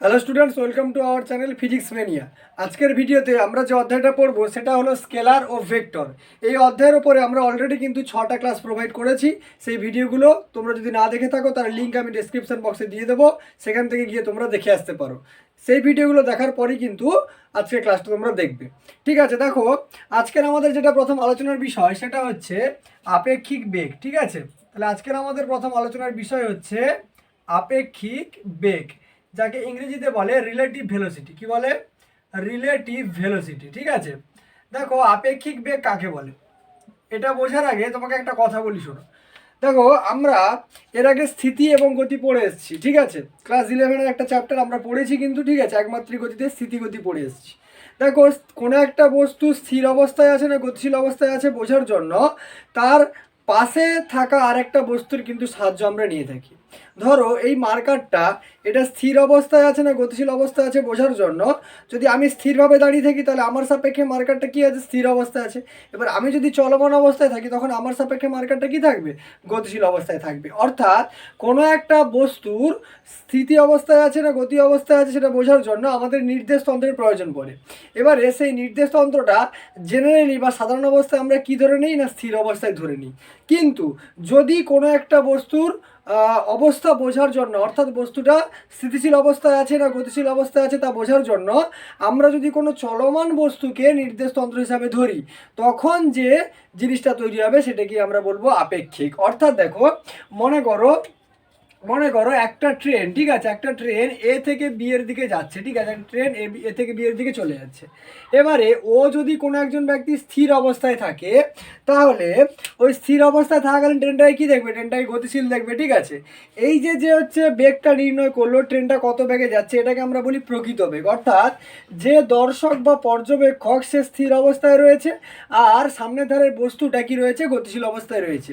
Hello students welcome to our channel physics mania আজকের ভিডিওতে আমরা যে অধ্যায়টা পড়ব সেটা হলো স্কেলার ও ভেক্টর। এই অধ্যায়ের ওপরে আমরা অলরেডি কিন্তু ছটা ক্লাস প্রোভাইড করেছি। সেই ভিডিওগুলো তোমরা যদি না দেখে থাকো, তার লিঙ্ক আমি ডিসক্রিপশন বক্সে দিয়ে দেবো। সেখান থেকে গিয়ে তোমরা দেখে আসতে পারো। সেই ভিডিওগুলো দেখার পরই কিন্তু আজকের ক্লাসটা তোমরা দেখবে। ঠিক আছে, দেখো, আজকের আমাদের যেটা প্রথম আলোচনার বিষয় সেটা হচ্ছে আপেক্ষিক বেগ। ঠিক আছে? তাহলে আজকের আমাদের প্রথম আলোচনার বিষয় হচ্ছে আপেক্ষিক বেগ। যাকে ইংরেজিতে বলে রিলেটিভ ভেলোসিটি কি বলে? রিলেটিভ ভেলোসিটি ঠিক আছে? দেখো, আপেক্ষিক বেগ কাকে বলে? এটা বোঝার আগে তোমাকে একটা কথা বলি, শোনো। দেখো, আমরা এর আগে স্থিতি এবং গতি পড়ে এসেছি, ঠিক আছে? ক্লাস ইলেভেনের একটা চ্যাপ্টার আমরা পড়েছি কিন্তু, ঠিক আছে, একমাত্রিক গতিতে স্থিতি গতি পড়ে এসেছি। দেখো, কোনো একটা বস্তু স্থির অবস্থায় আছে না গতিশীল অবস্থায় আছে বোঝার জন্য তার পাশে থাকা আরেকটা বস্তুর কিন্তু সাহায্য আমরা নিয়ে থাকি। ধরো এই মার্কারটা এটা স্থির অবস্থায় আছে না গতিশীল অবস্থায় আছে বোঝার জন্য, যদি আমি স্থিরভাবে দাঁড়িয়ে থাকি তাহলে আমার সাপেক্ষে মার্কারটা কী আছে? স্থির অবস্থায় আছে। এবার আমি যদি চলমান অবস্থায় থাকি তখন আমার সাপেক্ষে মার্কারটা কি থাকবে? গতিশীল অবস্থায় থাকবে। অর্থাৎ কোনো একটা বস্তুর স্থিতি অবস্থায় আছে না গতি অবস্থায় আছে সেটা বোঝার জন্য আমাদের নির্দেশ তন্ত্রের প্রয়োজন পড়ে। এবারে সেই নির্দেশ তন্ত্রটা জেনারেলি বা সাধারণ অবস্থায় আমরা কি ধরে নিই না স্থির অবস্থায় ধরে নিই? কিন্তু যদি কোনো একটা বস্তুর অবস্থা বোঝার জন্য, অর্থাৎ বস্তুটা স্থিতিশীল অবস্থায় আছে না গতিশীল অবস্থায় আছে তা বোঝার জন্য আমরা যদি কোনো চলমান বস্তুকে নির্দেশ তন্ত্র হিসাবে ধরি, তখন যে জিনিসটা তৈরি হবে সেটাকে আমরা বলব আপেক্ষিক। অর্থাৎ দেখো, মনে করো মনে করো একটা ট্রেন, ঠিক আছে, একটা ট্রেন এ থেকে বি এর দিকে যাচ্ছে, ঠিক আছে ট্রেন এ এ থেকে বি এর দিকে চলে যাচ্ছে। এবারে ও যদি কোনো একজন ব্যক্তি স্থির অবস্থায় থাকে, তাহলে ওই স্থির অবস্থায় থাকাকালীন ট্রেনটাকে কী দেখবে? ট্রেনটাকে গতিশীল দেখবে, ঠিক আছে? এই যে যে হচ্ছে বেগটা নির্ণয় করল, ট্রেনটা কত বেগে যাচ্ছে, এটাকে আমরা বলি প্রকৃত বেগ। অর্থাৎ যে দর্শক বা পর্যবেক্ষক সে স্থির অবস্থায় রয়েছে, আর সামনের ধারের বস্তুটা কি রয়েছে? গতিশীল অবস্থায় রয়েছে।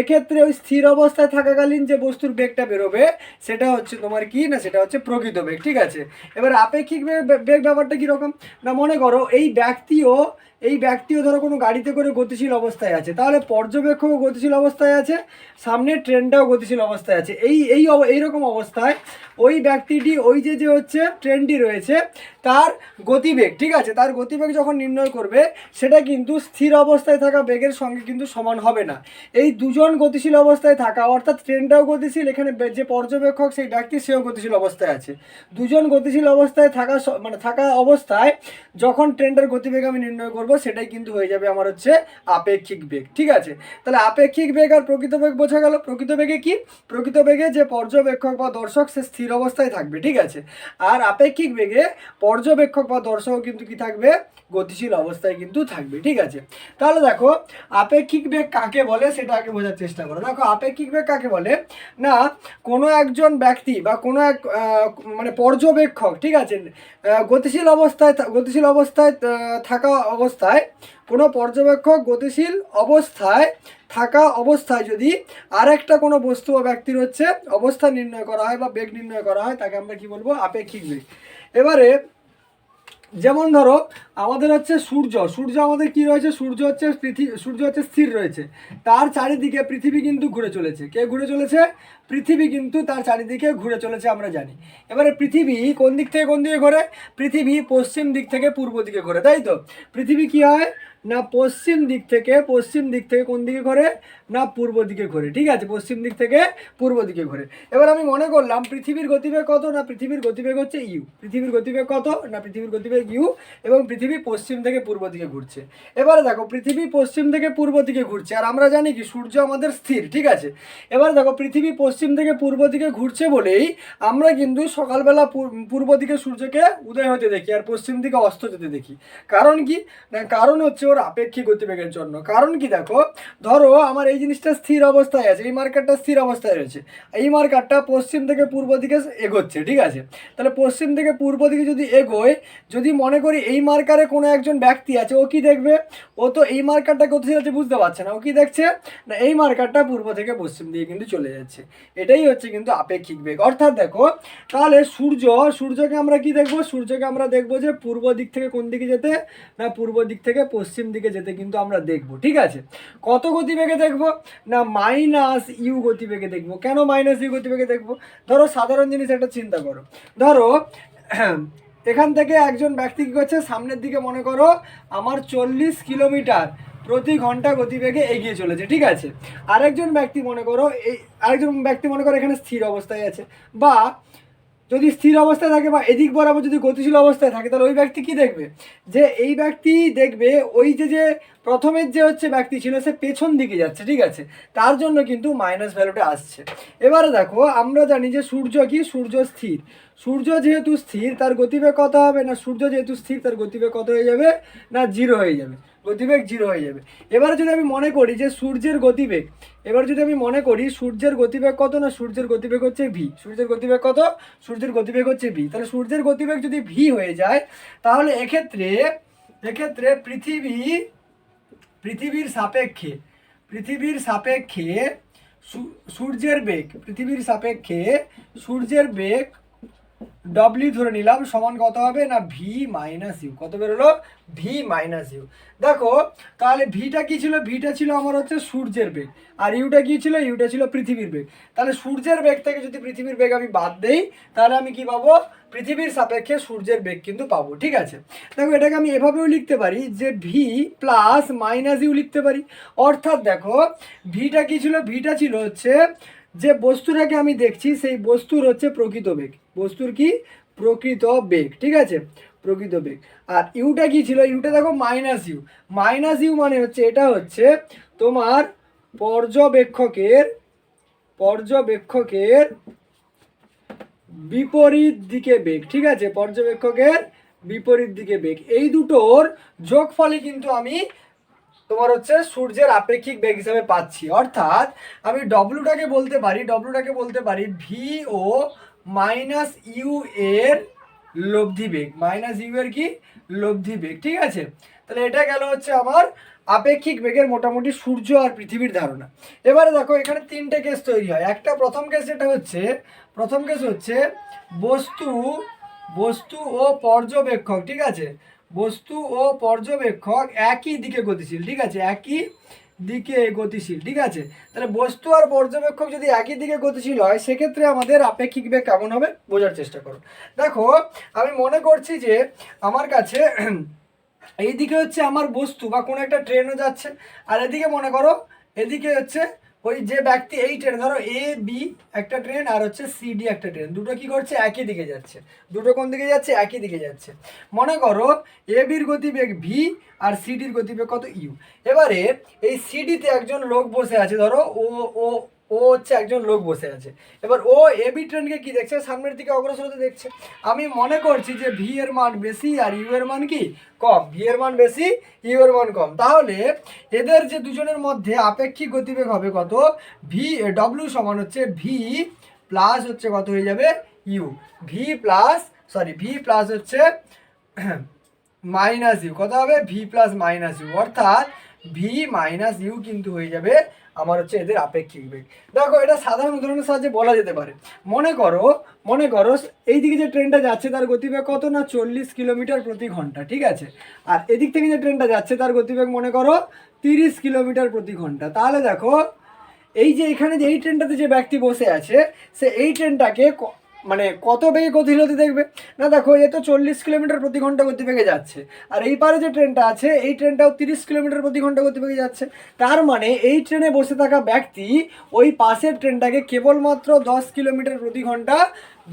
এক্ষেত্রে ওই স্থির অবস্থায় থাকাকালীন যে বস্তুর বেগটা বেরোবে, সেটা হচ্ছে তোমার কি না, সেটা হচ্ছে প্রকৃত বেগ, ঠিক আছে? এবার আপেক্ষিক বেগ ব্যাপারটা কীরকম? না, মনে করো এই ব্যক্তিও এই ব্যক্তিও ধরো কোনো গাড়িতে করে গতিশীল অবস্থায় আছে। তাহলে পর্যবেক্ষকও গতিশীল অবস্থায় আছে, সামনের ট্রেনটাও গতিশীল অবস্থায় আছে। এই এই এইরকম অবস্থায় ওই ব্যক্তিটি, ওই যে যে হচ্ছে ট্রেনটি রয়েছে, তার গতিবেগ, ঠিক আছে? তার গতিবেগ যখন নির্ণয় করবে, সেটা কিন্তু স্থির অবস্থায় থাকা বেগের সঙ্গে কিন্তু সমান হবে না। এই দুজন গতিশীল অবস্থায় থাকা, অর্থাৎ ট্রেনটাও গতিশীল, এখানে যে পর্যবেক্ষক, সেই ব্যক্তি, সেও গতিশীল অবস্থায় আছে। দুজন গতিশীল অবস্থায় থাকা মানে থাকা অবস্থায়, যখন ট্রেনটার গতিবেগ আমি নির্ণয় করব সেটাই কিন্তু হয়ে যাবে আমার হচ্ছে আপেক্ষিক বেগ, ঠিক আছে? তাহলে আপেক্ষিক বেগ আর প্রকৃত বেগ বোঝা গেল। প্রকৃত বেগে কি? প্রকৃত বেগে যে পর্যবেক্ষক বা দর্শক, সে স্থির অবস্থায় থাকবে, ঠিক আছে? আর আপেক্ষিক বেগে পর্যবেক্ষক বা দর্শকও কিন্তু কি থাকবে? গতিশীল অবস্থায় কিন্তু থাকবে, ঠিক আছে? তাহলে দেখো, আপেক্ষিক বেগ কাকে বলে সেটা আগে বোঝার চেষ্টা করো। দেখো, আপেক্ষিক বেগ কাকে বলে? না, কোনো একজন ব্যক্তি বা কোনো এক মানে পর্যবেক্ষক, ঠিক আছে? গতিশীল অবস্থায় গতিশীল অবস্থায় থাকা থাকা অবস্থায়, কোনো পর্যবেক্ষক গতিশীল অবস্থায় থাকা অবস্থায় যদি আরেকটা কোনো বস্তু বা ব্যক্তির হচ্ছে অবস্থা নির্ণয় করা হয় বা বেগ নির্ণয় করা হয়, তাকে আমরা কি বলব? আপেক্ষিক বেগ। এবারে যেমন ধরো, আমাদের হচ্ছে সূর্য সূর্য আমাদের কি রয়েছে? সূর্য হচ্ছে পৃথিবী সূর্য হচ্ছে স্থির রয়েছে। তার চারিদিকে পৃথিবী কিন্তু ঘুরে চলেছে। কে ঘুরে চলেছে? পৃথিবী কিন্তু তার চারিদিকে ঘুরে চলেছে আমরা জানি। এবারে পৃথিবী কোন দিক থেকে কোন দিকে ঘোরে? পৃথিবী পশ্চিম দিক থেকে পূর্ব দিকে ঘোরে, তাই তো? পৃথিবী কি হয়? না পশ্চিম দিক থেকে, পশ্চিম দিক থেকে কোন দিকে ঘোরে? না পূর্ব দিকে ঘোরে, ঠিক আছে? পশ্চিম দিক থেকে পূর্ব দিকে ঘোরে। এবার আমি মনে করলাম পৃথিবীর গতিবেগ কত না পৃথিবীর গতিবেগ হচ্ছে ইউ? পৃথিবীর গতিবেগ কত না পৃথিবীর গতিবেগ ইউ? এবং পৃথিবী পশ্চিম থেকে পূর্ব দিকে ঘুরছে। এবারে দেখো, পৃথিবী পশ্চিম থেকে পূর্ব দিকে ঘুরছে, আর আমরা জানি কি, সূর্য আমাদের স্থির, ঠিক আছে? এবার দেখো, পৃথিবী পশ্চিম থেকে পূর্ব দিকে ঘুরছে বলেই আমরা কিন্তু সকালবেলা পূর্ব দিকে সূর্যকে উদয় হতে দেখি, আর পশ্চিম দিকে অস্ত যেতে দেখি। কারণ কি? না, কারণ হচ্ছে ওর আপেক্ষিক গতিবেগের জন্য। কারণ কি দেখো, ধরো আমার এই জিনিসটা স্থির অবস্থায় আছে, এই মার্কারটা স্থির অবস্থায় রয়েছে। এই মার্কারটা পশ্চিম থেকে পূর্ব দিকে এগোচ্ছে, ঠিক আছে? তাহলে পশ্চিম থেকে পূর্ব দিকে যদি এগোয়, যদি মনে করি এই মার্কারে কোনো একজন ব্যক্তি আছে, ও কি দেখবে? ও তো এই মার্কারটা গতিশীল আছে, বুঝতে পারছে না। ও কি দেখছে? না, এই মার্কারটা পূর্ব থেকে পশ্চিম দিকে কিন্তু চলে যাচ্ছে। এটাই হচ্ছে কিন্তু আপেক্ষিক বেগ। অর্থাৎ দেখো, তাহলে সূর্য, সূর্যকে আমরা কি দেখব? সূর্যকে আমরা দেখব যে পূর্ব দিক থেকে কোন দিকে যেতে, না পূর্ব দিক থেকে পশ্চিম দিকে যেতে কিন্তু আমরা দেখব, ঠিক আছে? কত গতিবেগে দেখব? না মাইনাস ইউ গতিবেগে দেখব। কেন মাইনাস ইউ গতিবেগে দেখব? ধরো সাধারণ জিনিস একটা চিন্তা করো। ধরো, এখান থেকে একজন ব্যক্তি কী করছে? সামনের দিকে মনে করো, আমার চল্লিশ কিলোমিটার প্রতি ঘণ্টা গতিবেগে এগিয়ে চলেছে, ঠিক আছে? আরেকজন ব্যক্তি মনে করো, এই, আরেকজন ব্যক্তি মনে করো এখানে স্থির অবস্থায় আছে, বা যদি স্থির অবস্থায় থাকে বা এদিক বরাবর যদি গতিশীল অবস্থায় থাকে, তাহলে ওই ব্যক্তি কি দেখবে? যে এই ব্যক্তি দেখবে ওই যে যে প্রথমের যে হচ্ছে ব্যক্তি ছিল, সে পেছন দিকে যাচ্ছে, ঠিক আছে? তার জন্য কিন্তু মাইনাস ভ্যালুটা আসছে। এবারে দেখো, আমরা জানি যে সূর্য কি? সূর্য স্থির। সূর্য যেহেতু স্থির, তার গতিবেগ কত হবে? না, সূর্য যেহেতু স্থির, তার গতিবেগ কত হয়ে যাবে? না জিরো হয়ে যাবে। গতিবেগ জিরো হয়ে যাবে। এবারে যদি আমি মনে করি যে সূর্যের গতিবেগ, এবার যদি আমি মনে করি সূর্যের গতিবেগ কত না সূর্যের গতিবেগ হচ্ছে ভি সূর্যের গতিবেগ কত? সূর্যের গতিবেগ হচ্ছে ভি তাহলে সূর্যের গতিবেগ যদি ভি হয়ে যায়, তাহলে এক্ষেত্রে এক্ষেত্রে পৃথিবী, পৃথিবীর সাপেক্ষে পৃথিবীর সাপেক্ষে সূর্যের বেগ, পৃথিবীর সাপেক্ষে সূর্যের বেগ ডব্লিউ ধরে নিলাম, সমান কত হবে? না ভি মাইনাস ইউ কত বেরোলো? ভি মাইনাস ইউ দেখো, তাহলে ভিটা কি ছিল? ভিটা ছিল আমার হচ্ছে সূর্যের বেগ। আর ইউটা কি ছিল? ইউটা ছিল পৃথিবীর বেগ। তাহলে সূর্যের বেগ থেকে যদি পৃথিবীর বেগ আমি বাদ দেই, তাহলে আমি কি পাবো? পৃথিবীর সাপেক্ষে সূর্যের বেগ কিন্তু পাবো। ঠিক আছে? দেখো, এটাকে আমি এভাবেও লিখতে পারি যে ভি প্লাস মাইনাস ইউ লিখতে পারি। অর্থাৎ দেখো ভিটা কি ছিল? ভিটা ছিল হচ্ছে যে বস্তুটাকে আমি দেখছি, সেই বস্তুর হচ্ছে প্রকৃত বেগ। বস্তুর কি? প্রকৃত বেগ, ঠিক আছে? প্রকৃত বেগ। আর ইউটা কি ছিল? ইউটা দেখো মাইনাস ইউ মাইনাস ইউ মানে হচ্ছে, এটা হচ্ছে তোমার পর্যবেক্ষকের পর্যবেক্ষকের বিপরীত দিকে বেগ, ঠিক আছে? পর্যবেক্ষকের বিপরীত দিকে বেগ। এই দুটোর যোগফলে কিন্তু আমি তোমার হচ্ছে সূর্যের আপেক্ষিক বেগ হিসাবে পাচ্ছি। অর্থাৎ আমি ডব্লুটাকে বলতে পারি ডব্লুটাকে বলতে পারি ভি ও মাইনাস ইউ এর লব্ধি বেগ। মাইনাস ইউ এর কি? লব্ধি বেগ। ঠিক আছে? তাহলে এটা গেল হচ্ছে আমার আপেক্ষিক বেগের মোটামুটি সূর্য আর পৃথিবীর ধারণা। এবারে দেখো, এখানে তিনটে কেস তৈরি হয়। একটা প্রথম কেস যেটা হচ্ছে, প্রথম কেস হচ্ছে বস্তু বস্তু ও পর্যবেক্ষক। ঠিক আছে? বস্তু ও পর্যবেক্ষক একই দিকে গতিশীল। ঠিক আছে? একই দিকে গতিশীল, ঠিক আছে? তাহলে বস্তু আর পর্যবেক্ষক যদি একই দিকে গতিশীল হয়, সেক্ষেত্রে আমাদের আপেক্ষিক বেগ কেমন হবে? বোঝার চেষ্টা করো। দেখো, আমি মনে করছি যে আমার কাছে এইদিকে হচ্ছে আমার বস্তু বা কোনো একটা ট্রেনও যাচ্ছে, আর এদিকে মনে করো, এদিকে হচ্ছে ওই যে ব্যক্তি এই ট্রেন ধরো এ বি একটা ট্রেন আর হচ্ছে সি ডি একটা ট্রেন দুটো কি করছে? একই দিকে যাচ্ছে। দুটো কোন দিকে যাচ্ছে? একই দিকে যাচ্ছে। মনে করো এ বির গতিবেগ ভি আর সিডির গতিবেগ কত ইউ এবারে এই সিডিতে একজন লোক বসে আছে, ধরো ও ও ও হচ্ছে একজন লোক বসে আছে। এবার ও এ বি ট্রেনকে কি দেখছে? সামনের দিকে অগ্রসর হতে দেখছে। আমি মনে করছি যে ভি এর মান বেশি আর ইউ এর মান কি? কম। ভি এর মান বেশি ইউ এর মান কম। তাহলে এদের যে দুজনের মধ্যে আপেক্ষিক গতিবেগ হবে কত? ভি ডব্লিউ সমান হচ্ছে ভি প্লাস হচ্ছে কত হয়ে যাবে? U V plus sorry V plus হচ্ছে মাইনাস ইউ কত হবে? ভি প্লাস মাইনাস ইউ অর্থাৎ ভি মাইনাস ইউ কিন্তু হয়ে যাবে আমার হচ্ছে এদের আপেক্ষিক বেগ। দেখো, এটা সাধারণ উদাহরণের সাহায্যে বলা যেতে পারে। মনে করো মনে করো এই দিকে যে ট্রেনটা যাচ্ছে তার গতিবেগ কত না চল্লিশ কিলোমিটার প্রতি ঘণ্টা, ঠিক আছে? আর এদিক থেকে যে ট্রেনটা যাচ্ছে তার গতিবেগ মনে করো তিরিশ কিলোমিটার প্রতি ঘণ্টা। তাহলে দেখো, এই যে এখানে যে, এই ট্রেনটাতে যে ব্যক্তি বসে আছে, সে এই ট্রেনটাকে মানে কত বেগে গতিশীলতি দেখবে? না দেখো, এ তো চল্লিশ কিলোমিটার প্রতি ঘণ্টা গতিবেগে যাচ্ছে। আর এই পারে যে ট্রেনটা আছে, এই ট্রেনটাও তিরিশ কিলোমিটার প্রতি ঘণ্টা গতিবেগে যাচ্ছে। তার মানে এই ট্রেনে বসে থাকা ব্যক্তি ওই পাশের ট্রেনটাকে কেবলমাত্র দশ কিলোমিটার প্রতি ঘণ্টা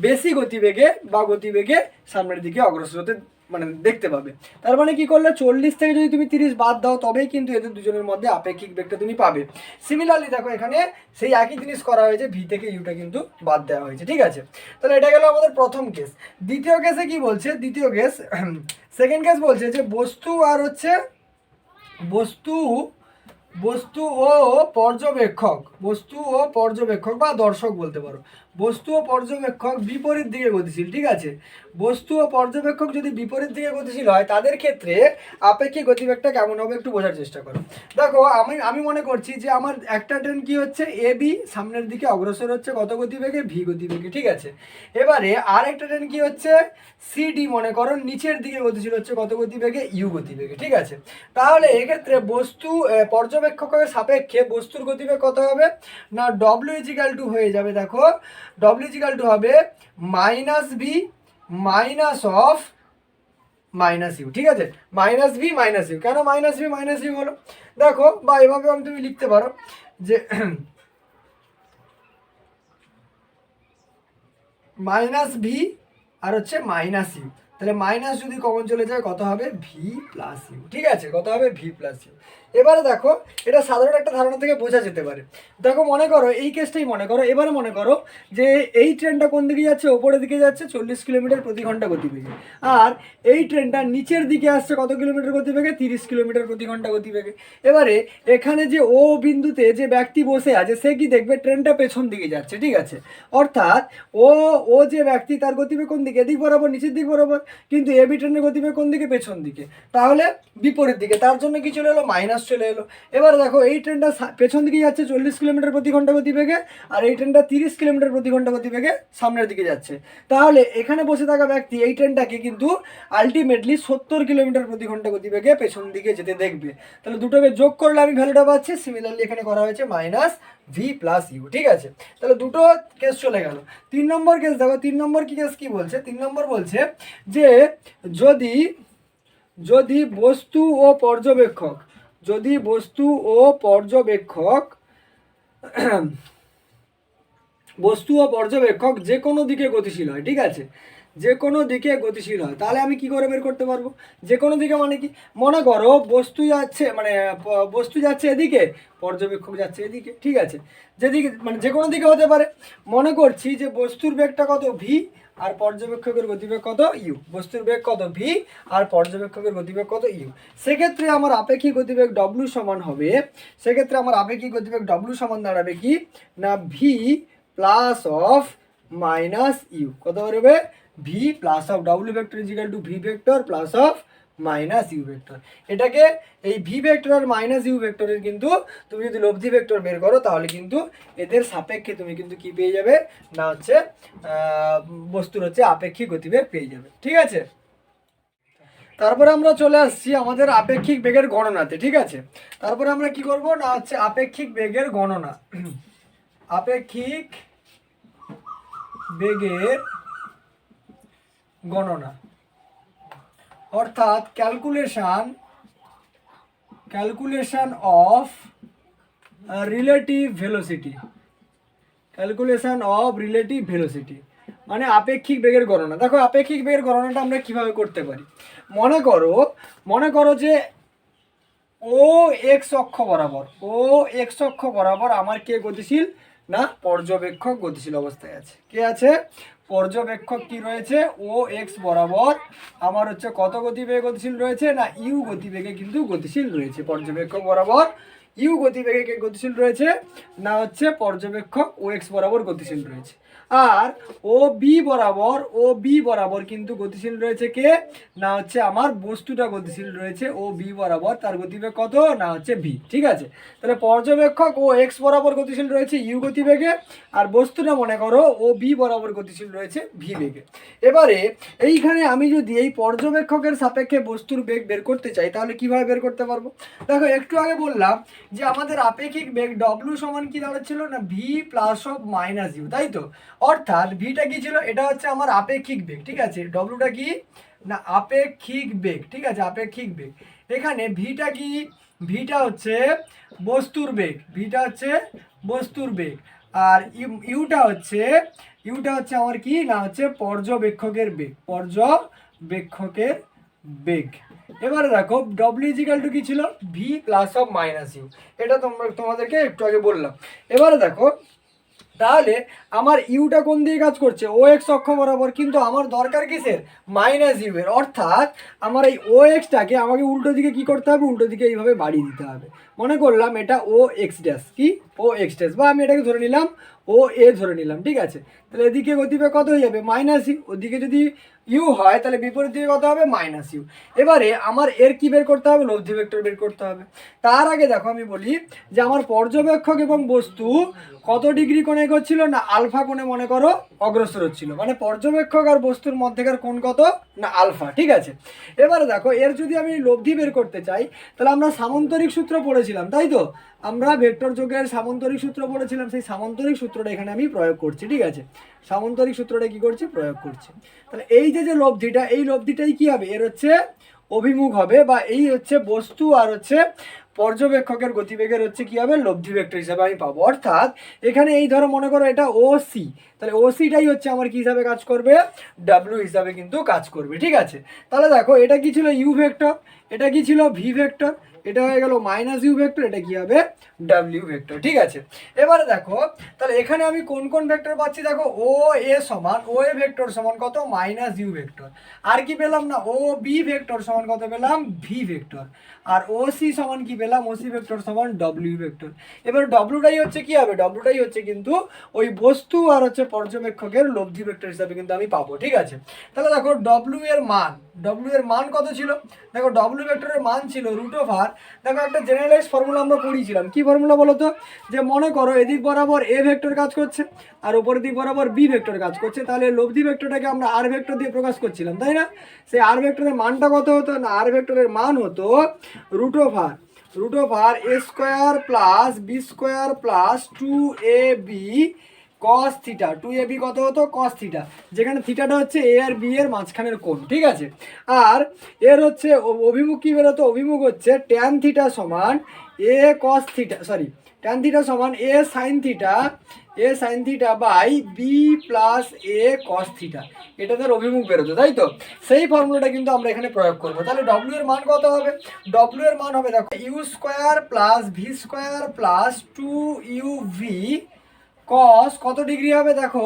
বেশি গতিবেগে বা গতিবেগে সামনের দিকে অগ্রসর হতে মানে দেখতে পাবে। তার মানে কি করলে চল্লিশ থেকে যদি তুমি তিরিশ বাদ দাও, তবেই কিন্তু এদের দুজনের মধ্যে আপেক্ষিক বেগটা তুমি পাবে। সিমিলারলি দেখো, এখানে সেই একই জিনিস করা হয়েছে ভি থেকে ইউটা কিন্তু বাদ দেওয়া হয়েছে, ঠিক আছে? তাহলে এটা গেল আমাদের প্রথম কেস দ্বিতীয় কেসে কি বলছে? দ্বিতীয় কেস সেকেন্ড কেস বলছে যে বস্তু আর হচ্ছে বস্তু বস্তু ও পর্যবেক্ষক, বস্তু ও পর্যবেক্ষক বা দর্শক বলতে পারো। বস্তু ও পর্যবেক্ষক বিপরীত দিকে গতিশীল, ঠিক আছে? বস্তু ও পর্যবেক্ষক যদি বিপরীত দিকে গতিশীল হয়, তাদের ক্ষেত্রে আপেক্ষিক গতিবেগটা কেমন হবে একটু বোঝার চেষ্টা করো। দেখো, আমি আমি মনে করছি যে আমার একটা ট্রেন কি হচ্ছে? এ বি সামনের দিকে অগ্রসর হচ্ছে কত গতিবেগে? ভি গতিবেগে, ঠিক আছে? এবারে আর একটা ট্রেন কি হচ্ছে? সি ডি মনে করো, নিচের দিকে গতিশীল হচ্ছে কত গতিবেগে? ইউ গতিবেগে, ঠিক আছে? তাহলে এক্ষেত্রে বস্তু পর্যবেক্ষকের সাপেক্ষে বস্তুর গতিবেগ কত হবে? না ডব্লিউ ইজিক্যাল টু হয়ে যাবে, দেখো ডব্লিউ ইজিক্যাল টু হবে minus V minus of minus U ঠিক আছে? মাইনাস ভি মাইনাস ইউ কেন মাইনাস ভি মাইনাস ইউ হলো? দেখো, বা এভাবে আমি তুমি লিখতে পারো যে মাইনাস ভি আর হচ্ছে মাইনাস ইউ তাহলে মাইনাস যদি কমন চলে যায়, কত হবে? ভি প্লাস ইউ ঠিক আছে? কত হবে? ভি প্লাস ইউ এবারে দেখো, এটা সাধারণ একটা ধারণা থেকে বোঝা যেতে পারে। দেখো, মনে করো, এই কেসটাই মনে করো, এবারে মনে করো যে এই ট্রেনটা কোন দিকে যাচ্ছে, ওপরের দিকে যাচ্ছে, চল্লিশ কিলোমিটার প্রতি ঘণ্টা গতিবেগে। আর এই ট্রেনটা নিচের দিকে আসছে কত কিলোমিটার গতিবেগে? তিরিশ কিলোমিটার প্রতি ঘণ্টা গতিবেগে। এবারে এখানে যে ও বিন্দুতে যে ব্যক্তি বসে আছে, সে কি দেখবে? ট্রেনটা পেছন দিকে যাচ্ছে, ঠিক আছে? অর্থাৎ ও ও যে ব্যক্তি তার গতিবেগ কোন দিকে? এদিক বরাবর, নিচের দিক বরাবর, কিন্তু এ বি ট্রেনের গতিবেগ কোন দিকে? পেছন দিকে। তাহলে বিপরীত দিকে। তার জন্য কি চলে এলো? মাইনাস চলে এলো। এবার দেখো, এই ট্রেনটা পেছন দিকে যাচ্ছে চল্লিশ কিলোমিটার প্রতি ঘণ্টা গতিবেগে, আর এই ট্রেনটা তিরিশ কিলোমিটার প্রতি ঘণ্টা গতিবেগে সামনের দিকে যাচ্ছে। তাহলে এখানে বসে থাকা ব্যক্তি এই ট্রেনটাকে কিন্তু আলটিমেটলি সত্তর কিলোমিটার প্রতি ঘণ্টা গতিবেগে পেছন দিকে যেতে দেখবে। তাহলে দুটোকে যোগ করলে আমি ভ্যালুটা পাচ্ছি। সিমিলারলি এখানে করা হয়েছে মাইনাস ভি প্লাস ইউ ঠিক আছে? তাহলে দুটো কেস চলে গেল। তিন নম্বর কেস দেখো, তিন নম্বর কি কেস কি বলছে? তিন নম্বর বলছে যে যদি যদি বস্তু ও পর্যবেক্ষক যদি বস্তু ও পর্যবেক্ষক, বস্তু ও পর্যবেক্ষক যে কোনো দিকে গতিশীল হয়, ঠিক আছে? যে কোনো দিকে গতিশীল হয়। তাহলে আমি কি করে বের করতে পারব? যে কোনো দিকে মানে কি? মনে করো বস্তু যাচ্ছে মানে বস্তু যাচ্ছে এদিকে, পর্যবেক্ষক যাচ্ছে এদিকে, ঠিক আছে? যেদিকে মানে যে কোনো দিকে হতে পারে। মনে করছি যে বস্তুর বেগটা কত? ভি আর পর্যবেক্ষকের গতিবেগ কত? ইউ বস্তুর বেগ কত? ভি আর পর্যবেক্ষকের গতিবেগ কত? ইউ সেক্ষেত্রে আমার আপেক্ষিক গতিবেগ ডব্লু সমান হবে। সেক্ষেত্রে আমার আপেক্ষিক গতিবেগ ডব্লু সমান দাঁড়াবে কি? না V plus of minus U কত বেরোবে V plus of W vector equal to V vector plus of minus U vector. এটাকে এই ভি ভেক্টর আর মাইনাস ইউ ভেক্টরের কিন্তু তুমি যদি লব্ধি ভেক্টর বের করো, তাহলে কিন্তু এদের সাপেক্ষে তুমি কিন্তু কি পেয়ে যাবে? না হচ্ছে বস্তুর হচ্ছে আপেক্ষিক গতিবেগ পেয়ে যাবে। ঠিক আছে? তারপরে আমরা চলে আসছি আমাদের আপেক্ষিক বেগের গণনাতে, ঠিক আছে? তারপরে আমরা কি করব? না হচ্ছে আপেক্ষিক বেগের গণনা। আপেক্ষিক বেগের গণনা। অর্থাৎ calculation calculation of relative velocity calculation of relative velocity মানে আপেক্ষিক বেগের গণনা। দেখো, আপেক্ষিক বেগের গণনাটা আমরা কীভাবে করতে পারি? মনে করো মনে করো যে ও এক্স অক্ষ বরাবর ও এক্স অক্ষ বরাবর আমার কে গতিশীল না পর্যবেক্ষক গতিশীল অবস্থায় আছে? কে আছে? পর্যবেক্ষক কি রয়েছে? ও এক্স বরাবর। আমার হচ্ছে কত গতিবেগে গতিশীল রয়েছে? না ইউ গতিবেগে কিন্তু গতিশীল রয়েছে পর্যবেক্ষক বরাবর। ইউ গতিবেগে কে গতিশীল রয়েছে? না হচ্ছে পর্যবেক্ষক ও এক্স বরাবর গতিশীল রয়েছে। আর ও বি বরাবর, ও বি বরাবর কিন্তু গতিশীল রয়েছে কে? না হচ্ছে আমার বস্তুটা গতিশীল রয়েছে, ও বি বরাবর, তার গতিবেগ কত? না হচ্ছে ভি, ঠিক আছে? তাহলে পর্যবেক্ষক ও এক্স বরাবর গতিশীল রয়েছে ইউ গতিবেগে, আর বস্তুটা মনে করো ও বি বরাবর গতিশীল রয়েছে ভি বেগে। এবারে এইখানে আমি যদি এই পর্যবেক্ষকের সাপেক্ষে বস্তুর বেগ বের করতে চাই, তাহলে কীভাবে বের করতে পারব? দেখো, একটু আগে বললাম যে আমাদের আপেক্ষিক বেগ ডব্লু সমান কি দাঁড়াচ্ছিল না V plus of minus U তাই তো? অর্থাৎ ভিটা কি ছিল? এটা হচ্ছে আমার আপেক্ষিক বেগ, ঠিক আছে? ডব্লুটা কি? না, আপেক্ষিক বেগ, ঠিক আছে? আপেক্ষিক বেগ। এখানে ভিটা কি? ভিটা হচ্ছে বস্তুর বেগ ভিটা হচ্ছে বস্তুর বেগ। আর ইউ- ইউটা হচ্ছে ইউটা হচ্ছে আমার কি? না, হচ্ছে পর্যবেক্ষকের বেগ পর্যবেক্ষকের বেগ। এবারে দেখো ডব্লিউ ইজিক্যাল টু কি ছিল? V plus of minus U এটা তোমরা তোমাদেরকে একটু আগে বললাম। এবারে দেখো, তাহলে আমার ইউটা কোন দিকে কাজ করছে? ও এক্স অক্ষ বরাবর, কিন্তু আমার দরকার কিসের? মাইনাস ইউ এর। অর্থাৎ আমার এই ও এক্সটাকে আমাকে উল্টো দিকে কি করতে হবে? উল্টো দিকে এইভাবে বাড়িয়ে দিতে হবে। মনে করলাম এটা ও এক্স ড্যাশ কি? ও এক্স ড্যাশ বা আমি এটাকে ধরে নিলাম ও এ ধরে নিলাম, ঠিক আছে? তাহলে এদিকে গতিবেগ কত হয়ে যাবে? মাইনাস ইউ ওদিকে যদি ইউ হয়, তাহলে বিপরীত দিকে কত হবে? Minus U. এবারে আমার এর কি বের করতে হবে? লব্ধি ভেক্টর বের করতে হবে। তার আগে দেখো, আমি বলি যে আমার পর্যবেক্ষক এবং বস্তু কত ডিগ্রি কোণে এগোচ্ছিল না আলফা কোণে মনে করো অগ্রসর হচ্ছিল? মানে পর্যবেক্ষক আর বস্তুর মধ্যেকার কোণ কত? না, আলফা। ঠিক আছে? এবারে দেখো, এর যদি আমি লব্ধি বের করতে চাই, তাহলে আমরা সামন্তরিক সূত্র পড়েছিলাম, তাই তো? আমরা ভেক্টর যোগের সামন্তরিক সূত্র পড়েছিলাম, সেই সামন্তরিক সূত্রটা এখানে আমি প্রয়োগ করছি, ঠিক আছে? সামন্তরিক সূত্রটা কি করছি? প্রয়োগ করছি। তাহলে এই যে যে লব্ধিটা, এই লব্ধিটাই কি হবে? এর হচ্ছে অভিমুখ হবে বা এই হচ্ছে বস্তু আর হচ্ছে পর্যবেক্ষকের গতিবেগের হচ্ছে কি হবে? লব্ধি ভেক্টর হিসাবে আমি পাবো। অর্থাৎ এখানে এই ধরো মনে করো এটা ও সি তাহলে ও সিটাই হচ্ছে আমার কি হিসাবে কাজ করবে? ডাব্লিউ হিসাবে কিন্তু কাজ করবে। ঠিক আছে? তাহলে দেখো, এটা কি ছিল ইউ ভেক্টর এটা কি ছিল ভি ভেক্টর এটা হয়ে গেল মাইনাস ইউ ভেক্টর এটা কি হবে? ডাব্লিউ ভেক্টর ঠিক আছে? এবারে দেখো, তাহলে এখানে আমি কোন কোন ভেক্টর পাচ্ছি? দেখো ও এ সমান ও এ ভেক্টর সমান কত? মাইনাস ইউ ভেক্টর আর কি পেলাম না? ও বি ভেক্টর সমান কত পেলাম? ভি ভেক্টর আর ও সি সমান কি পেলাম? ও সি ভেক্টর সমান ডব্লিউ ভেক্টর এবার ডব্লিউটাই হচ্ছে কি হবে? ডব্লিউটাই হচ্ছে কিন্তু ওই বস্তু আর হচ্ছে পর্যবেক্ষকের লব্ধি ভেক্টর হিসাবে কিন্তু আমি পাবো, ঠিক আছে? তাহলে দেখো ডব্লিউ এর মান ডব্লিউ এর মান কত ছিল? দেখো ডব্লিউ ভেক্টরের মান ছিল রুট ওভার দেখো একটা জেনারেলাইজ ফর্মুলা আমরা পড়িয়েছিলাম। কি ফর্মুলা বলো তো? যে মনে করো এদিক বরাবর এ ভেক্টর কাজ করছে, আর ওপরের দিক বরাবর বি ভেক্টর কাজ করছে, তাহলে লব্ধি ভেক্টরটাকে আমরা আর ভেক্টর দিয়ে প্রকাশ করছিলাম, তাই না? সেই আর ভেক্টরের মানটা কত হতো? না আর ভেক্টরের মান হতো root over root over A square plus B square plus two A B cos theta two A B কত হতো? কস থিটা যেখানে থিটাটা হচ্ছে এ আর বি এর মাঝখানের কোণ, ঠিক আছে? আর এর হচ্ছে অভিমুখ কি বেরোতো? অভিমুখ হচ্ছে ট্যান থিটা সমান A cos theta sorry tan theta সমান A sine theta A sine theta by B plus A cos theta এটা তার অভিমুখ বেরোতো, তাই তো? সেই ফর্মুলাটা কিন্তু আমরা এখানে প্রয়োগ করব। তাহলে ডব্লিউ এর মান কত হবে? ডব্লিউ এর মান হবে, দেখো U square plus V square plus two U V cos কত ডিগ্রি হবে দেখো?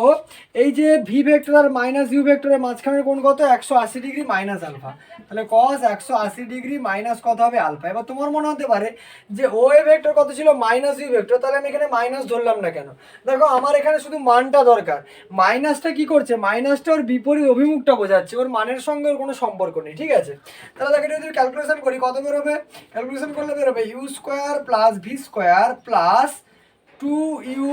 এই যে ভি ভেক্টর আর মাইনাস ইউ ভেক্টরের মাঝখানের কোণ কত? একশো আশি ডিগ্রি মাইনাস আলফা তাহলে কস একশো আশি ডিগ্রি মাইনাস কত হবে? আলফা এবার তোমার মনে হতে পারে যে ও এ ভেক্টর কত ছিল? মাইনাস ইউ ভেক্টর তাহলে আমি এখানে মাইনাস ধরলাম না কেন? দেখো, আমার এখানে শুধু মানটা দরকার। মাইনাসটা কি করছে? মাইনাসটা ওর বিপরীত অভিমুখটা বোঝাচ্ছে। ওর মানের সঙ্গে ওর কোনো সম্পর্ক নেই, ঠিক আছে? তাহলে দেখো যদি ক্যালকুলেশন করি, কত বেরোবে? ক্যালকুলেশন করলে বেরোবে। U square plus V square plus two U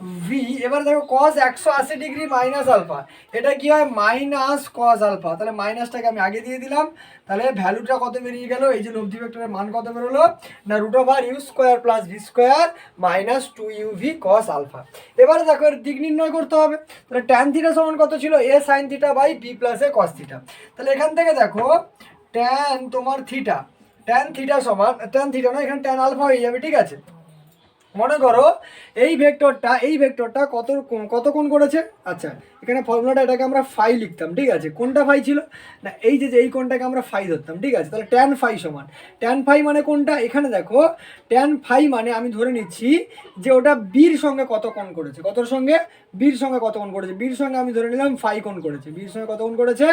V এবার দেখো কস একশো আশি ডিগ্রি মাইনাস আলফা এটা কি হয়? মাইনাস কস আলফা তাহলে মাইনাসটাকে আমি আগে দিয়ে দিলাম। তাহলে ভ্যালুটা কত বেরিয়ে গেল? এই যে লব্ধি ভেক্টরের মান কত বেরোলো? না root over U square plus V square minus two U V cos alpha এবারে দেখো, এর দিক নির্ণয় করতে হবে। তাহলে ট্যান থিটা সমান কত ছিল? A sine theta by B plus A cos theta তাহলে এখান থেকে দেখো ট্যান তোমার থিটা ট্যান থিটা সমান ট্যান থিটা না এখানে ট্যান আলফা হয়ে যাবে, ঠিক আছে? মনে করো এই ভেক্টরটা এই ভেক্টরটা কত কত কোণ করেছে? আচ্ছা এখানে ফর্মুলাটা এটাকে আমরা ফাই লিখতাম, ঠিক আছে? কোনটা ফাই ছিল? না, এই যে এই কোনটাকে আমরা ফাই ধরতাম, ঠিক আছে? তাহলে ট্যান ফাই সমান। ট্যান ফাই মানে কোনটা? এখানে দেখো ট্যান ফাই মানে আমি ধরে নিচ্ছি যে ওটা বির সঙ্গে কত কোণ করেছে? কতর সঙ্গে? বির সঙ্গে কত কোণ করেছে? বির সঙ্গে আমি ধরে নিলাম ফাই কোণ করেছে। বির সঙ্গে কত কোণ করেছে?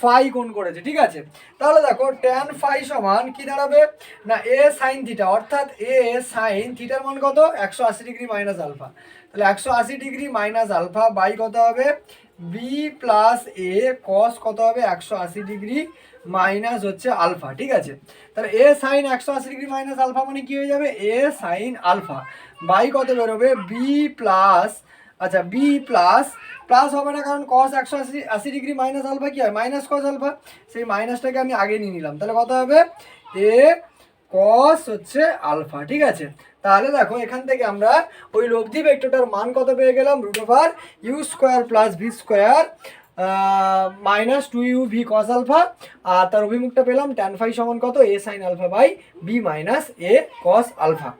ফাই কোণ করেছে, ঠিক আছে? তাহলে দেখো ট্যান ফাই সমান কি দাঁড়াবে? না এ সাইন থিটা অর্থাৎ এ সাইন থিটার মান কত? একশো আশি ডিগ্রি মাইনাস আলফা তাহলে একশো আশি ডিগ্রি মাইনাস আলফা বাই কত হবে? বি প্লাস এ কস কত হবে? একশো আশি ডিগ্রি মাইনাস হচ্ছে আলফা, ঠিক আছে? তাহলে এ সাইন একশো আশি ডিগ্রি মাইনাস আলফা মানে কি হয়ে যাবে? এ সাইন আলফা। বাই কত বেরোবে? বি প্লাস আচ্ছা বি প্লাস প্লাস হবে না কারণ কস একশো আশি আশি ডিগ্রি মাইনাস আলফা কি হয়? Minus cos alpha. সেই মাইনাসটাকে আমি আগে নিয়ে নিলাম। তাহলে কত হবে? এ কস হচ্ছে আলফা ঠিক আছে? তাহলে দেখো, এখান থেকে আমরা ওই লব্ধি ভেক্টরটার মান কত পেয়ে গেলাম? Root over U square plus V square minus two U V cos alpha আর তার অভিমুখটা পেলাম ট্যান ফাই সমান কত? A sine alpha by B minus A cos alpha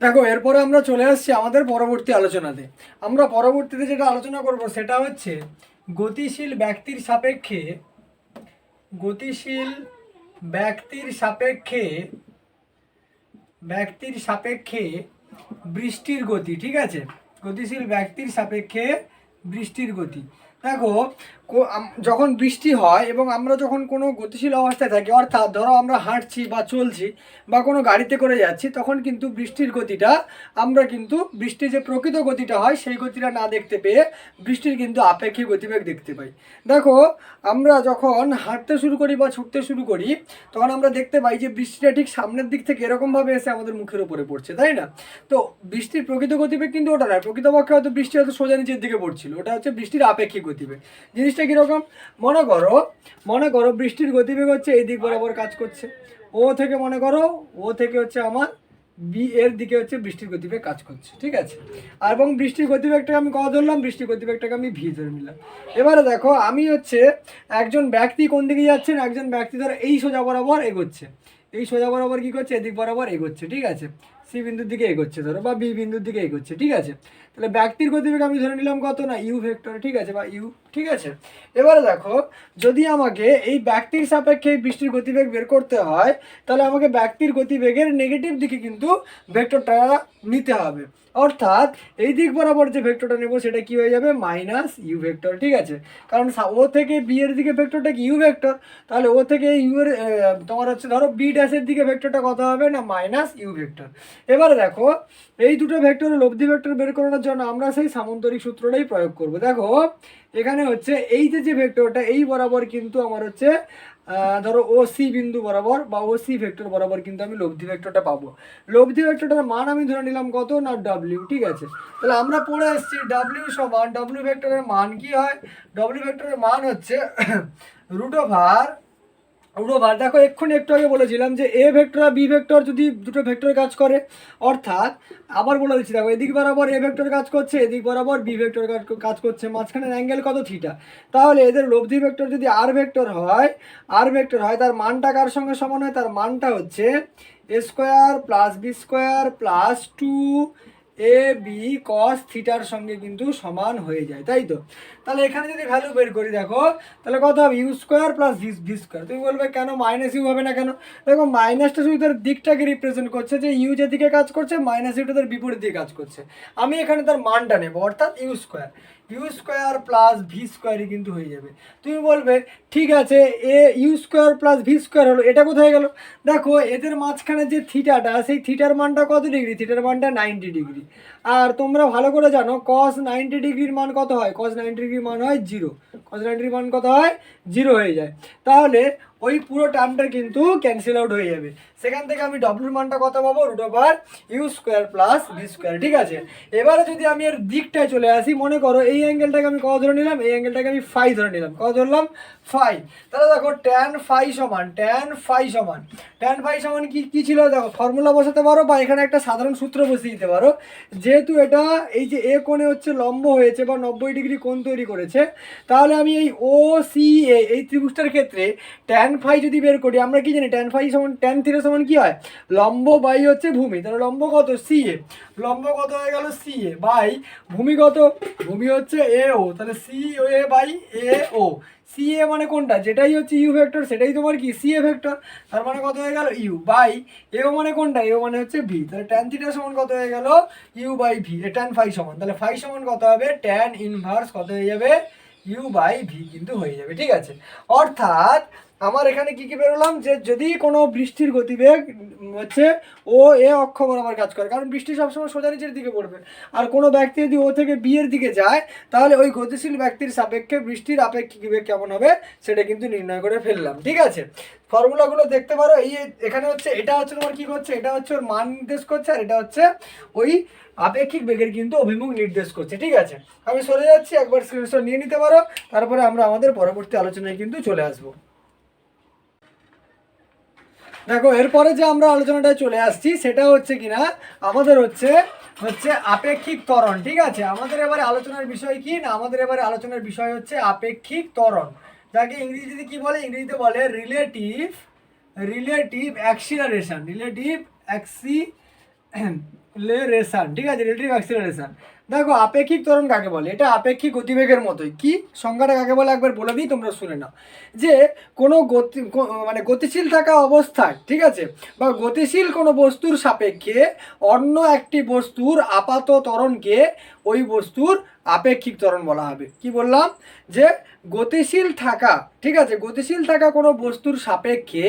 দেখো, এরপরে আমরা চলে আসছি আমাদের পরবর্তী আলোচনাতে। আমরা পরবর্তীতে যেটা আলোচনা করব, সেটা হচ্ছে গতিশীল ব্যক্তির সাপেক্ষে গতিশীল ব্যক্তির সাপেক্ষে ব্যক্তির সাপেক্ষে বৃষ্টির গতি ঠিক আছে? গতিশীল ব্যক্তির সাপেক্ষে বৃষ্টির গতি। দেখো যখন বৃষ্টি হয় এবং আমরা যখন কোনো গতিশীল অবস্থায় থাকি, অর্থাৎ ধরো আমরা হাঁটছি বা চলছি বা কোনো গাড়িতে করে যাচ্ছি, তখন কিন্তু বৃষ্টির গতিটা, আমরা কিন্তু বৃষ্টির যে প্রকৃত গতিটা হয়, সেই গতিটা না দেখতে পেয়ে বৃষ্টির কিন্তু আপেক্ষিক গতিবেগ দেখতে পাই। দেখো, আমরা যখন হাঁটতে শুরু করি বা ছুটতে শুরু করি, তখন আমরা দেখতে পাই যে বৃষ্টিটা ঠিক সামনের দিক থেকে এরকমভাবে এসে আমাদের মুখের উপরে পড়ছে, তাই না? তো বৃষ্টির প্রকৃত গতিবেগ কিন্তু ওটা নয়। প্রকৃতপক্ষে হয়তো বৃষ্টি হয়তো সোজা নিচের দিকে পড়ছিল। ওটা হচ্ছে বৃষ্টির আপেক্ষিক গতিবেগ। জিনিসটা কীরকম? মনে করো মনে করো বৃষ্টির গতিবেগ হচ্ছে এই দিক বরাবর কাজ করছে। ও থেকে মনে করো, ও থেকে হচ্ছে আমার বি, এর দিকে হচ্ছে বৃষ্টির গতিবেগ কাজ করছে, ঠিক আছে? এবং বৃষ্টির গতিবেগটাকে আমি কত ধরলাম? বৃষ্টির গতিবেগটাকে আমি ভি ধরে নিলাম এবারে দেখো, আমি হচ্ছে একজন ব্যক্তি কোন দিকে যাচ্ছেন? একজন ব্যক্তি ধরো এই সোজা বরাবর এগোচ্ছে। এই সোজা বরাবর কী করছে? এদিক বরাবর এগোচ্ছে, ঠিক আছে? সি বিন্দুর দিকে এগোচ্ছে, ধরো, বা বি বিন্দুর দিকে এগোচ্ছে, ঠিক আছে? তাহলে ব্যক্তির গতিবেগ আমি ধরে নিলাম কত না ইউ ভেক্টর ঠিক আছে, বা ইউ ঠিক আছে? এবারে দেখো, যদি আমাকে এই ব্যক্তির সাপেক্ষে বৃষ্টির গতিবেগ বের করতে হয়, তাহলে আমাকে ব্যক্তির গতিবেগের নেগেটিভ দিকে কিন্তু ভেক্টরটা নিতে হবে। অর্থাৎ এই দিক বরাবর যে ভেক্টরটা নেব, সেটা কি হয়ে যাবে? মাইনাস ইউ ভেক্টর ঠিক আছে? কারণ ও থেকে বি এর দিকে ভেক্টরটা কি ইউ ভেক্টর তাহলে ও থেকে ইউ এর তোমার হচ্ছে ধরো বি ড্যাশের দিকে ভেক্টরটা কত হবে না? মাইনাস ইউ ভেক্টর এবারে দেখো, এই দুটো ভেক্টরের লব্ধি ভেক্টর বের করানোর জন্য আমরা সেই সামন্তরিক সূত্রটাই প্রয়োগ করব। দেখো, এখানে হচ্ছে এই যে যে ভেক্টরটা, এই বরাবর কিন্তু আমার হচ্ছে ধরো ও সি বিন্দু বরাবর বা ও সি ভেক্টর বরাবর কিন্তু আমি লব্ধি ভেক্টরটা পাবো। লব্ধি ভেক্টরটার মান আমি ধরে নিলাম কত না ডাব্লিউ ঠিক আছে? তাহলে আমরা পড়ে এসেছি ডাব্লিউ সমান ডাব্লিউ ভেক্টরের মান কি হয়? ডাব্লিউ ভেক্টরের মান হচ্ছে রুট ওভার রুটোভার দেখো, এক্ষুনি একটু আগে বলেছিলাম যে এ ভেক্টর আর বি ভেক্টর যদি দুটো ভেক্টর কাজ করে, অর্থাৎ আবার বলে দিচ্ছি, দেখো, এদিক বরাবর এ ভেক্টর কাজ করছে, এদিক বরাবর বি ভেক্টর কাজ করছে মাঝখানের অ্যাঙ্গেল কত থিটা তাহলে এদের লব্ধি ভেক্টর যদি আর ভেক্টর হয় আর ভেক্টর হয়, তার মানটা কার সঙ্গে সমান হয়? তার মানটা হচ্ছে A square plus B square plus two A B cos থিটার সঙ্গে কিন্তু সমান হয়ে যায়, তাই তো? তাহলে এখানে যদি ভ্যালু বের করি, দেখো, তাহলে কত হবে? U square plus V V square তুমি বলবে, কেন মাইনাস ইউ হবে না কেন? দেখো মাইনাসটা শুধু তার দিকটাকে রিপ্রেজেন্ট করছে, যে ইউ যেদিকে কাজ করছে মাইনাস ইউটা তার বিপরীত দিকে কাজ করছে। আমি এখানে তার মানটা নেব, অর্থাৎ U square U square plus V স্কোয়ারই কিন্তু হয়ে যাবে। তুমি বলবে, ঠিক আছে, এ U square plus V square হলো, এটা কোথায় গেল? দেখো, এদের মাঝখানে যে থিটাটা সেই থিটার মানটা কত ডিগ্রি থিটার মানটা নাইনটি ডিগ্রি আর তোমরা ভালো করে জানো কস নাইনটি ডিগ্রির মান কত হয়? কস নাইনটি ডিগ্রির মান হয় জিরো কস নাইনটির মান কত হয়? জিরো হয়ে যায়। তাহলে ওই পুরো টার্মটা কিন্তু ক্যান্সেল আউট হয়ে যাবে। সেখান থেকে আমি ডব্লিউর মানটা কত পাবো? Root over U square plus V square ঠিক আছে? এবারে যদি আমি এর দিকটায় চলে আসি, মনে করো এই অ্যাঙ্গেলটাকে আমি কত ধরে নিলাম? এই অ্যাঙ্গেলটাকে আমি ফাই ধরে নিলাম। কত ধরলাম? ফাই তাহলে দেখো ট্যান ফাই সমান ট্যান ফাই সমান। ট্যান ফাই সমান কি, কী ছিল? দেখো ফর্মুলা বসাতে পারো বা এখানে একটা সাধারণ সূত্র বসিয়ে দিতে পারো। যেহেতু এটা এই যে এ কোণে হচ্ছে লম্ব হয়েছে বা নব্বই ডিগ্রি কোণ তৈরি করেছে, তাহলে আমি এই ও সি এ এই ত্রিভুজটার ক্ষেত্রে ট্যান ফাই যদি বের করি, আমরা কি জানি? ট্যান ফাই সমান ট্যান থিটা সমান কি হয়? লম্ব বাই হচ্ছে ভূমি। তাহলে লম্ব কত? সি এ লম্ব কত হয়ে গেল? সি এ বাই ভূমি কত? ভূমি হচ্ছে এ ও তাহলে C A by A O C A মানে কোনটা? যেটাই হচ্ছে ইউ ভেক্টর সেটাই তোমার কি? সি এ ভেক্টর তার মানে কত হয়ে গেল? ইউ বাই এ ও মানে কোনটা? এও মানে হচ্ছে ভি তাহলে ট্যান থিটা সমান কত হয়ে গেল? ইউ বাই ভি এ ট্যান ফাই সমান। তাহলে ফাই সমান কত হবে? ট্যান ইনভার্স কত হয়ে যাবে? ইউ বাই ভি কিন্তু হয়ে যাবে। ঠিক আছে? অর্থাৎ আমার এখানে কি কি বেরোলাম? যে যদি কোনো বৃষ্টির গতিবেগ হচ্ছে ও এ অক্ষ বরাবর কাজ করে, কারণ বৃষ্টি সবসময় সোজা নিচের দিকে পড়বে। আর কোনো ব্যক্তি যদি ও থেকে বি এর দিকে যায়, তাহলে ওই গতিশীল ব্যক্তির সাপেক্ষে বৃষ্টির আপেক্ষিক বেগ কেমন হবে, সেটা কিন্তু নির্ণয় করে ফেললাম, ঠিক আছে? ফর্মুলাগুলো দেখতে পারো, এই এখানে হচ্ছে, এটা হচ্ছে তোমার কী করছে? এটা হচ্ছে ওর মান নির্দেশ করছে, আর এটা হচ্ছে ওই আপেক্ষিক বেগের কিন্তু অভিমুখ নির্দেশ করছে, ঠিক আছে? আমি সরে যাচ্ছি, একবার স্ক্রিনশট নিয়ে নিতে পারো, তারপরে আমরা আমাদের পরবর্তী আলোচনায় কিন্তু চলে আসব। দেখো, এরপরে যে আমরা আলোচনাটায় চলে আসছি, সেটা হচ্ছে কিনা, আমাদের হচ্ছে হচ্ছে আপেক্ষিক ত্বরণ, ঠিক আছে? আমাদের এবারে আলোচনার বিষয় কি? না, আমাদের এবারে আলোচনার বিষয় হচ্ছে আপেক্ষিক ত্বরণ। যাকে ইংরেজিতে কি বলে? ইংরেজিতে বলে relative relative acceleration relative acceleration ঠিক আছে? রিলেটিভ অ্যাক্সিলারেশন দেখো, আপেক্ষিক ত্বরণ কাকে বলে? এটা আপেক্ষিক গতিবেগের মতোই। কি? সংজ্ঞাটা কাকে বলে? একবার বলে দিই, তোমরা শুনে নাও। যে কোনো গতি মানে গতিশীল থাকা অবস্থায়, ঠিক আছে? বা গতিশীল কোনো বস্তুর সাপেক্ষে অন্য একটি বস্তুর আপাত ত্বরণকে ওই বস্তুর আপেক্ষিক ত্বরণ বলা হবে। কি বললাম? যে গতিশীল থাকা, ঠিক আছে? গতিশীল থাকা কোনো বস্তুর সাপেক্ষে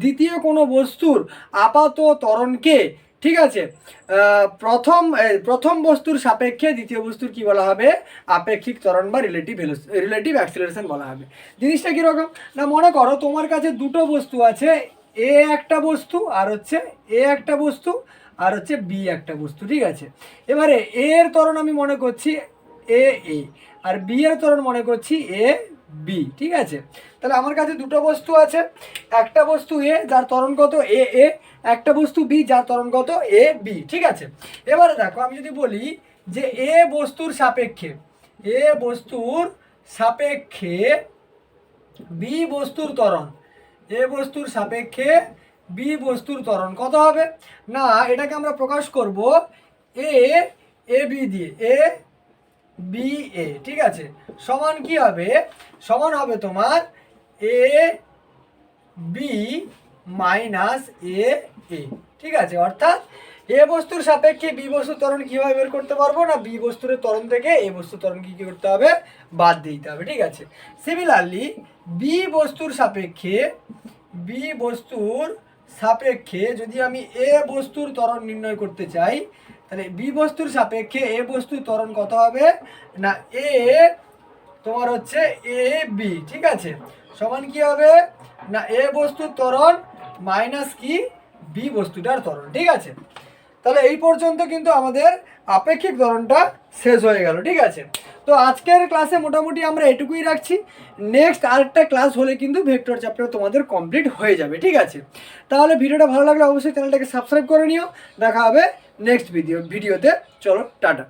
দ্বিতীয় কোনো বস্তুর আপাত ত্বরণকে ঠিক আছে। প্রথম প্রথম বস্তুর সাপেক্ষে দ্বিতীয় বস্তুর কি বলা হবে? আপেক্ষিক ত্বরণ বা রিলেটিভ রিলেটিভ অ্যাক্সিলারেশন বলা হবে। জিনিসটা কীরকম? না, মনে করো তোমার কাছে দুটো বস্তু আছে, এ একটা বস্তু আর হচ্ছে এ একটা বস্তু আর হচ্ছে বি একটা বস্তু, ঠিক আছে? এবারে এর ত্বরণ আমি মনে করছি এ এ, আর বি এর ত্বরণ মনে করছি এ বি ঠিক আছে? তাহলে আমার কাছে দুটো বস্তু আছে। একটা বস্তু এ যার ত্বরণ কত? এ এ একটা বস্তু বি যার ত্বরণ কত? এ বি ঠিক আছে? এবারে দেখো, আমি যদি বলি যে এ বস্তুর সাপেক্ষে এ বস্তুর সাপেক্ষে বি বস্তুর ত্বরণ এ বস্তুর সাপেক্ষে বি বস্তুর ত্বরণ কত হবে? না, এটাকে আমরা প্রকাশ করব এ এ বি দিয়ে। এ বি এ ঠিক আছে? সমান কি হবে? সমান হবে তোমার এ বি মাইনাস এ এ ঠিক আছে? অর্থাৎ এ বস্তুর সাপেক্ষে বি বস্তুর ত্বরণ কীভাবে বের করতে পারব না? বি বস্তুর ত্বরণ থেকে এ বস্তুর ত্বরণ কি কি করতে হবে? বাদ দিতে হবে, ঠিক আছে? সিমিলারলি বি বস্তুর সাপেক্ষে বি বস্তুর সাপেক্ষে যদি আমি এ বস্তুর ত্বরণ নির্ণয় করতে চাই তাহলে বি বস্তুর সাপেক্ষে এ বস্তুর ত্বরণ কত হবে? না, এ তোমার হচ্ছে এ, বি, ঠিক আছে? সমান কি হবে? না, এ বস্তুর ত্বরণ মাইনাস কি? বি বস্তুটার ত্বরণ, ঠিক আছে? তাহলে এই পর্যন্ত কিন্তু আমাদের আপেক্ষিক ত্বরণটা শেষ হয়ে গেল, ঠিক আছে? তো আজকের ক্লাসে মোটামুটি আমরা এটুকুই রাখছি। নেক্সট আরেকটা ক্লাস হলে কিন্তু ভেক্টর চ্যাপ্টার তোমাদের কমপ্লিট হয়ে যাবে, ঠিক আছে? তাহলে ভিডিওটা ভালো লাগলে অবশ্যই চ্যানেলটাকে সাবস্ক্রাইব করে নিও। দেখা হবে নেক্সট ভিডিও ভিডিওতে চলো টাটা।